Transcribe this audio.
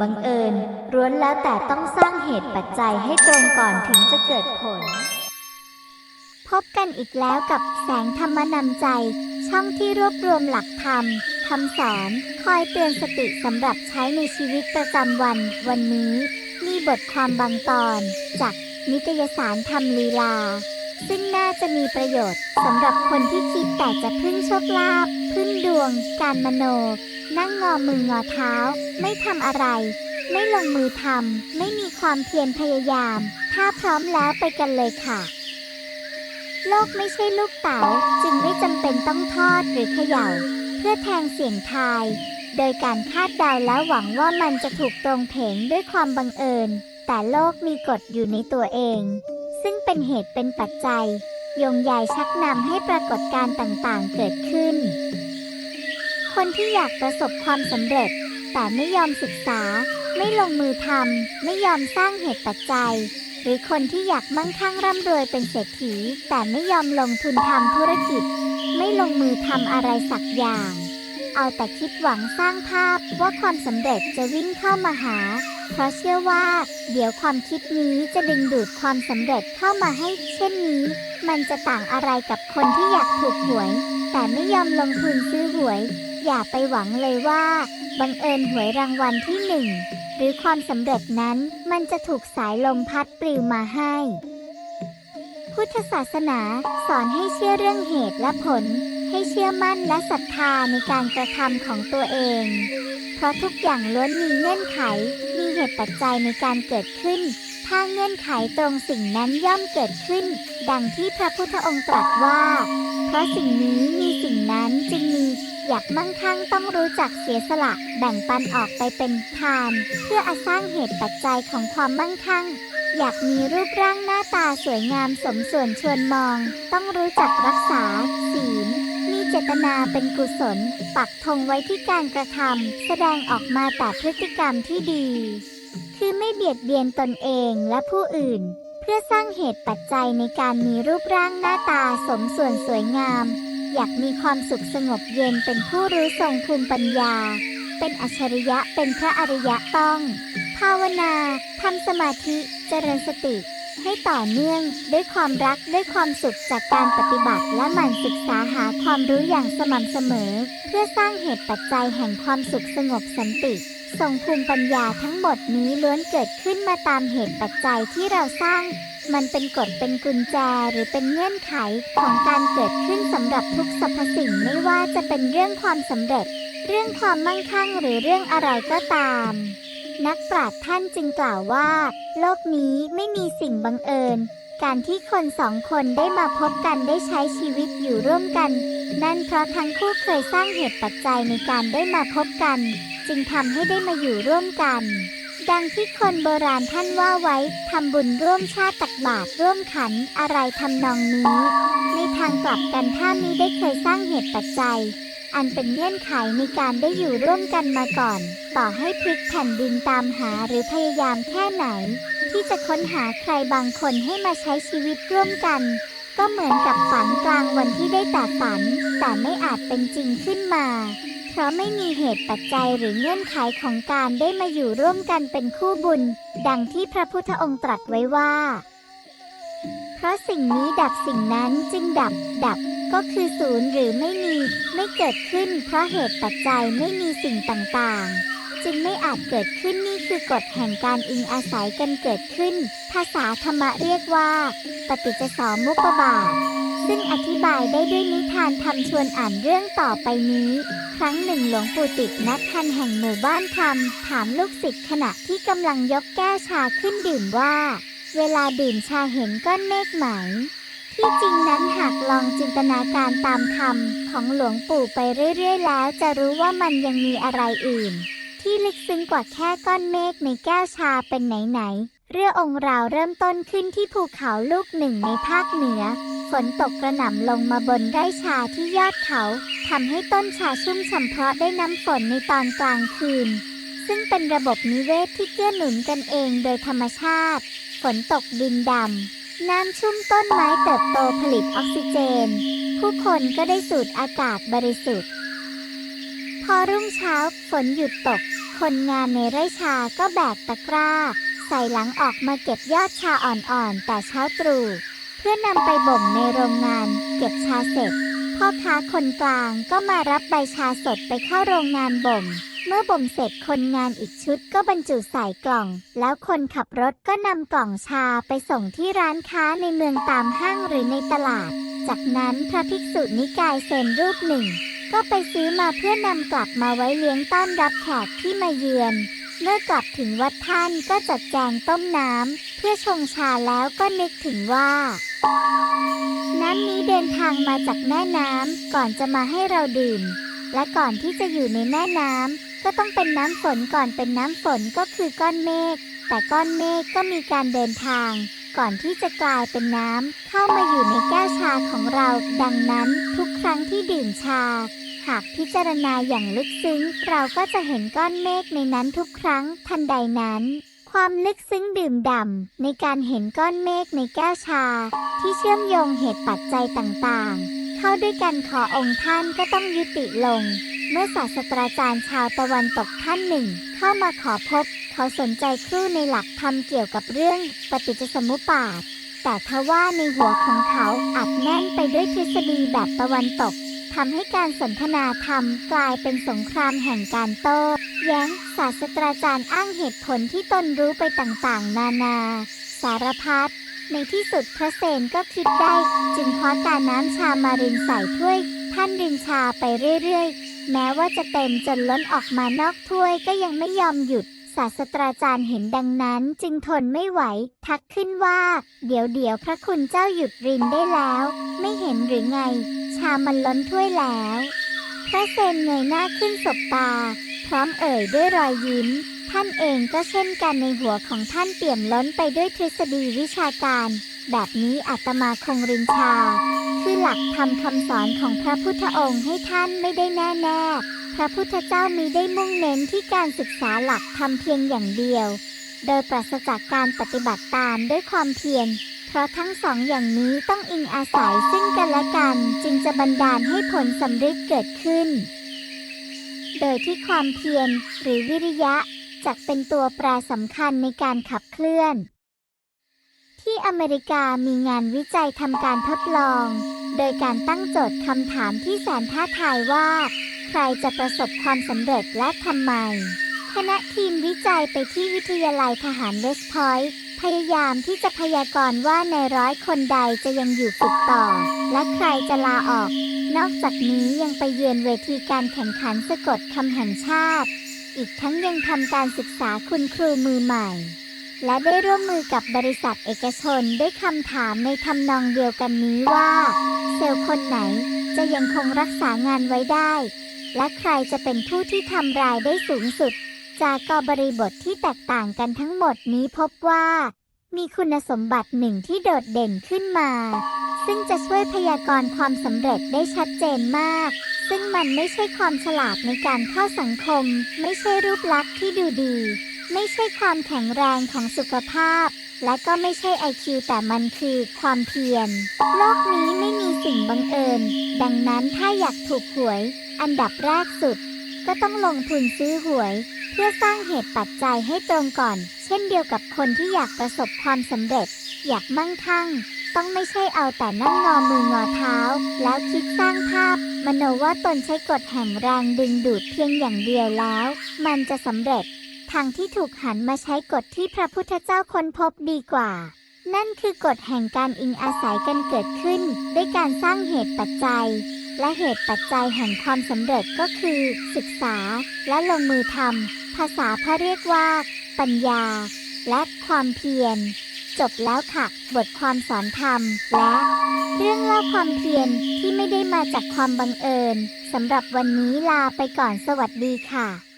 บังเอิญล้วนแล้วแต่ต้องสร้างเหตุปัจจัยให้ตรงก่อนถึงจะเกิดผล พบกันอีกแล้วกับแสงธรรมนำใจ ช่องที่รวบรวมหลักธรรมคำสอนคอยเตือนสติสำหรับใช้ในชีวิตประจำวัน วันนี้ มีบทความบางตอน จากนิตยสารธรรมลีลา ซึ่งน่าจะมีประโยชน์สำหรับคนที่คิดแต่จะพึ่งโชคลาภพึ่งดวง การมโน นั่งงอมืองอเท้า ไม่ทำอะไร ไม่ลงมือทำไม่มีความเพียรพยายาม ถ้าพร้อมแล้วไปกันเลยค่ะ โลกไม่ใช่ลูกเต๋าจึงไม่จำเป็นต้องทอดหรือเขย่า เพื่อแทงเสียงทาย โดยการคาดเดาแล้วหวังว่ามันจะถูกตรงเพงด้วยความบังเอิญ แต่โลกมีกฎอยู่ในตัวเอง ซึ่งเป็นเหตุเป็นปัจจัยโยงใยชักนำให้ปรากฏการณ์ต่างๆเกิดขึ้น คนที่อยากประสบความสำเร็จ แต่ไม่ยอมศึกษา ไม่ลงมือทำไม่ยอมสร้างเหตุปัจจัย หรือคนที่อยากมั่งคั่งร่ำรวยเป็นเศรษฐี แต่ไม่ยอมลงทุนทำธุรกิจ ไม่ลงมือทำอะไรสักอย่าง เอาแต่คิดหวังสร้างภาพว่าความสำเร็จจะวิ่งเข้ามาหา เพราะเชื่อว่า เดี๋ยวความคิดนี้จะดึงดูดความสำเร็จเข้ามาให้ เช่นนี้ มันจะต่างอะไรกับคนที่อยากถูกหวยแต่ไม่ยอมลงทุนซื้อหวย อย่าไปหวังเลยว่าบังเอิญหวยรางวัลที่หนึ่งหรือความสำเร็จนั้นมันจะถูกสายลมพัดปลิวมาให้ พุทธศาสนาสอนให้เชื่อเรื่องเหตุและผล ให้เชื่อมั่นและศรัทธาในการกระทำของตัวเอง เพราะทุกอย่างล้วนมีเงื่อนไข มีเหตุปัจจัยในการเกิดขึ้น ถ้าเงื่อนไขตรงสิ่งนั้นย่อมเกิดขึ้น ดังที่พระพุทธองค์ตรัสว่า เพราะสิ่งนี้มีสิ่งนั้นจึงมี อยากมั่งคั่งต้องรู้จักเสียสละแบ่งปันออกไปเป็นทาน เพื่ออาสร้างเหตุปัจจัยของความมั่งคั่ง อยากมีรูปร่างหน้าตาสวยงามสมส่วนชวนมอง ต้องรู้จักรักษา ศีลมีเจตนาเป็นกุศล ปักธงไว้ที่การกระทำแสดงออกมาแต่พฤติกรรมที่ดี คือไม่เบียดเบียนตนเองและผู้อื่น เพื่อสร้างเหตุปัจจัยในการมีรูปร่างหน้าตาสมส่วนสวยงาม อยากมีความสุขสงบเย็นเป็นผู้รู้ทรงภูมิปัญญา เป็นอัจฉริยะเป็นพระอริยะต้อง ภาวนาทำสมาธิเจริญสติ ให้ต่อเนื่องด้วยความรักด้วยความสุขจากการปฏิบัติ และหมั่นศึกษาหาความรู้อย่างสม่ำเสมอ เพื่อสร้างเหตุปัจจัยแห่งความสุขสงบสันติทรงภูมิปัญญาทั้งหมดนี้ล้วนเกิดขึ้นมาตามเหตุปัจจัยที่เราสร้าง มันเป็นกฎเป็นกุญแจหรือเป็นเงื่อนไขของการเกิดขึ้นสำหรับทุกสรรพสิ่งไม่ว่าจะเป็นเรื่องความสำเร็จ เรื่องความมั่งคั่งหรือเรื่องอะไรก็ตาม นักปราชญ์ท่านจึงกล่าวว่า โลกนี้ไม่มีสิ่งบังเอิญ การที่คนสองคนได้มาพบกันได้ใช้ชีวิตอยู่ร่วมกัน นั่นเพราะทั้งคู่เคยสร้างเหตุปัจจัยในการได้มาพบกัน จึงทำให้ได้มาอยู่ร่วมกัน ดังที่คนโบราณท่านว่าไว้ทำบุญร่วมชาติตักบาตรร่วมขันอะไรทำนองนี้ ในทางกลับกันถ้ามิได้เคยสร้างเหตุปัจจัย อันเป็นเงื่อนไขในการได้อยู่ร่วมกันมาก่อน ต่อให้พลิกแผ่นดินตามหาหรือพยายามแค่ไหน ที่จะค้นหาใครบางคนให้มาใช้ชีวิตร่วมกัน ก็เหมือนกับฝันกลางวันที่ได้แต่ฝัน แต่ไม่อาจเป็นจริงขึ้นมา เพราะไม่มีเหตุปัจจัยหรือเงื่อนไขของการได้มาอยู่ร่วมกันเป็นคู่บุญ ดังที่พระพุทธองค์ตรัสไว้ว่า ราะสิ่งนี้ดับสิ่งนั้นจึงดับ ดับก็คือศูนย์หรือไม่มี ไม่เกิดขึ้น เพราะเหตุปัจจัยไม่มีสิ่งต่างๆ จึงไม่อาจเกิดขึ้นนี่คือกฎแห่งการอิงอาศัยกันเกิดขึ้น ภาษาธรรมะเรียกว่า ปฏิจจสมุปบาท ซึ่งอธิบายได้ด้วยนิทานทำชวนอ่านเรื่องต่อไปนี้ ครั้งหนึ่งหลวงปู่ติดนัดทันแห่งหมู่บ้านธรรมถามลูกศิษย์ขณะที่กำลังยกแก้วชาขึ้นดื่มว่า เวลาดื่มชาเห็นก้อนเมฆไหม ที่จริงนั้นหากลองจินตนาการตามธรรมของหลวงปู่ไปเรื่อยๆ แล้วจะรู้ว่ามันยังมีอะไรอื่น ที่ลึกซึ้งกว่าแค่ก้อนเมฆในแก้วชาเป็นไหนๆ เรื่ององค์ราวเริ่มต้นขึ้นที่ภูเขาลูกหนึ่งในภาคเหนือ ฝนตกกระหน่ำลงมาบนไร่ชาที่ยอดเขาทำให้ต้นชาชุ่มฉ่ำเพราะได้น้ำฝนในตอนกลางคืน ซึ่งเป็นระบบนิเวศที่เกื้อหนุนกันเองโดยธรรมชาติ ฝนตกดินดำ น้ำชุ่มต้นไม้เติบโตผลิตออกซิเจน ผู้คนก็ได้สูดอากาศบริสุทธิ์ พอรุ่งเช้าฝนหยุดตก คนงานในไร่ชาก็แบกตะกร้า ใส่หลังออกมาเก็บยอดชาอ่อนๆ แต่เช้าตรู่เพื่อนำไปบ่มในโรงงาน เก็บชาเสร็จพ่อค้าคนกลางก็มารับใบชาสดไปเข้าโรงงานบ่ม เมื่อบ่มเสร็จคนงานอีกชุดก็บรรจุใส่กล่อง แล้วคนขับรถก็นำกล่องชาไปส่งที่ร้านค้าในเมืองตามห้างหรือในตลาด จากนั้นพระภิกษุนิกายเซนรูปหนึ่ง ก็ไปซื้อมาเพื่อนำกลับมาไว้เลี้ยงต้อนรับแขกที่มาเยือน เมื่อกลับถึงวัดท่านก็จัดแจงต้มน้ำเพื่อชงชาแล้วก็นึกถึงว่าน้ำนี้เดินทางมาจากแม่น้ำก่อนจะมาให้เราดื่มและก่อนที่จะอยู่ในแม่น้ำ ก็ต้องเป็นน้ำฝนก่อนเป็นน้ำฝนก็คือก้อนเมฆ แต่ก้อนเมฆก็มีการเดินทาง ก่อนที่จะกลายเป็นน้ำเข้ามาอยู่ในแก้วชาของเรา ดังนั้นทุกครั้งที่ดื่มชา หากพิจารณาอย่างลึกซึ้ง เราก็จะเห็นก้อนเมฆในนั้นทุกครั้งทันใดนั้นความลึกซึ้งดื่มด่ำในการเห็นก้อนเมฆในแก้วชา ที่เชื่อมโยงเหตุปัจจัยต่างๆ เข้าด้วยกันขอองค์ท่านก็ต้องยุติลง เมื่อศาสตราจารย์ชาวตะวันตกท่านหนึ่ง เข้ามาขอพบ เขาสนใจครู่ในหลักธรรมเกี่ยวกับเรื่องปฏิจจสมุปบาท แต่ทว่าในหัวของเขาอัดแน่นไปด้วยทฤษฎีแบบตะวันตกทำให้การสนทนาธรรมกลายเป็นสงครามแห่งการโต้แย้งศาสตราจารย์อ้างเหตุผลที่ตนรู้ไปต่างๆ นานา สารพัดในที่สุดพระเซนก็คิดได้ จึงคว้าการน้ำชามารินใส่ถ้วย ท่านรินชาไปเรื่อยๆ แม้ว่าจะเต็มจนล้นออกมานอกถ้วยก็ยังไม่ยอมหยุด ศาสตราจารย์เห็นดังนั้นจึงทนไม่ไหว ทักขึ้นว่า เดี๋ยวเดี๋ยวพระคุณเจ้าหยุดรินได้แล้ว ไม่เห็นหรือไง ชามันล้นถ้วยแล้ว พระเซนเงยหน้าขึ้นสบตา พร้อมเอ่ยด้วยรอยยิ้มท่านเองก็เช่นกันในหัวของท่านเปี่ยมล้นไปด้วยทฤษฎีวิชาการ แบบนี้อาตมาคงรินชา คือหลักธรรมคำสอนของพระพุทธองค์ให้ท่านไม่ได้แน่แน่พระพุทธเจ้ามีได้มุ่งเน้นที่การศึกษาหลักธรรมเพียงอย่างเดียว โดยปราศจากการปฏิบัติตามด้วยความเพียร เพราะทั้งสองอย่างนี้ต้องอิงอาศัยซึ่งกันและกัน จึงจะบันดาลให้ผลสำเร็จเกิดขึ้น โดยที่ความเพียรหรือวิริยะจักเป็นตัวแปรสำคัญในการขับเคลื่อน ที่อเมริกามีงานวิจัยทำการทดลอง โดยการตั้งโจทย์คำถามที่แสนท้าทายว่า ใครจะประสบความสำเร็จและทำไม คณะทีมวิจัยไปที่วิทยาลัยทหารเวสต์พอยต์พยายามที่จะพยากรณ์ว่าในร้อยคนใดจะยังอยู่ฝึกต่อ และใครจะลาออก นอกจากนี้ยังไปเยือนเวทีการแข่งขันสะกดคำแห่งชาติ อีกทั้งยังทำการศึกษาคุณครูมือใหม่ และได้ร่วมมือกับบริษัทเอกชนด้วยคำถามในทำนองเดียวกันนี้ว่า เซลล์คนไหนจะยังคงรักษางานไว้ได้ และใครจะเป็นผู้ที่ทำรายได้สูงสุด จากกบริบทที่แตกต่างกันทั้งหมดนี้พบว่า มีคุณสมบัติหนึ่งที่โดดเด่นขึ้นมา ซึ่งจะช่วยพยากรณ์ความสำเร็จได้ชัดเจนมาก ซึ่งมันไม่ใช่ความฉลาดในการเข้าสังคม ไม่ใช่รูปลักษณ์ที่ดูดี ไม่ใช่ความแข็งแรงของสุขภาพ และก็ไม่ใช่ไอคิวแต่มันคือความเพียร โลกนี้ไม่มีสิ่งบังเอิญ ดังนั้นถ้าอยากถูกหวย อันดับแรกสุด ก็ต้องลงทุนซื้อหวย เพื่อสร้างเหตุปัจจัยให้ตรงก่อน เช่นเดียวกับคนที่อยากประสบความสำเร็จ อยากมั่งคั่งต้องไม่ใช่เอาแต่นั่งงอมืองอเท้า แล้วคิดสร้างภาพ มโนว่าตนใช้กฎแห่งแรงดึงดูดเพียงอย่างเดียวแล้ว มันจะสำเร็จ ทางที่ถูกหันมาใช้กฎที่พระพุทธเจ้าค้นพบดีกว่า นั่นคือกฎแห่งการอิงอาศัยกันเกิดขึ้น ด้วยการสร้างเหตุปัจจัย และเหตุปัจจัยแห่งความสำเร็จก็คือ ศึกษา และลงมือทำภาษาพระเรียกว่า ปัญญา และความเพียร จบแล้วค่ะ บทความสอนธรรมและเรื่องเล่าความเพียรที่ไม่ได้มาจากความบังเอิญสำหรับวันนี้ลาไปก่อนสวัสดีค่ะ